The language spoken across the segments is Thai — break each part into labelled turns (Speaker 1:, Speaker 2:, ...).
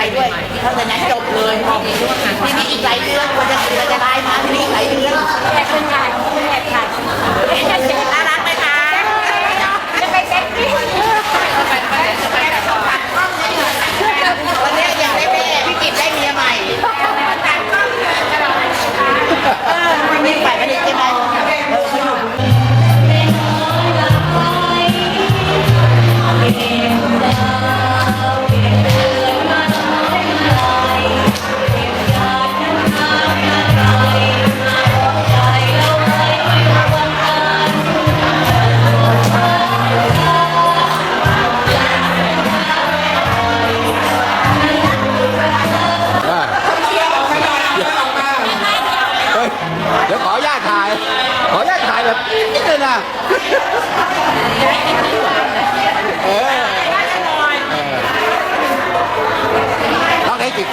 Speaker 1: ไปด้
Speaker 2: วยเพราะฉะนั้นจบเลยทีนี้อีกหลายเรื่องควรจะควรจะได้มาทีนี้อีกหลายเรื่องแต่คนถ่ายคนถ่ายอะไร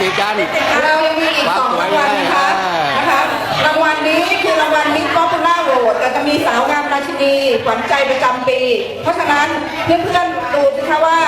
Speaker 2: ีกัน เรายังมีอีกสองรางวัลนะคะนะคะรางวัลนี้คือรางวัลมิสป๊อปปูล่าโรดตแต่จะมีสาวงามราชินีขวัญใจประจำปี เพราะฉะนั้นเพื่อนๆดูสิคะว่า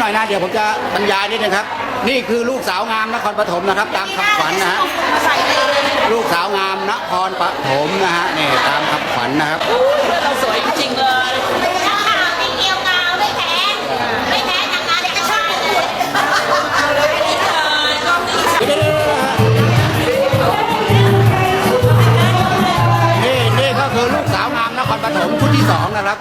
Speaker 1: ยิ้มหน่อยนะ เดี๋ยวผมจะบรรยายนิดนึงครับ นี่คือลูกสาวงามนครปฐมนะครับ ตามคำขวัญนะฮะลูกสาวงามนครปฐมนะฮะนี่ตามคำขวัญนะครับ
Speaker 2: เราสวยจริงๆเลย
Speaker 3: นักข่าวไม่เกี่ยวกาวไม่แพ้ไม่แพ้นางงามเด็กก็ชอบพูด
Speaker 1: นี่นี่ก็คือลูกสาวงามนครปฐมชุดที่สองนะครับ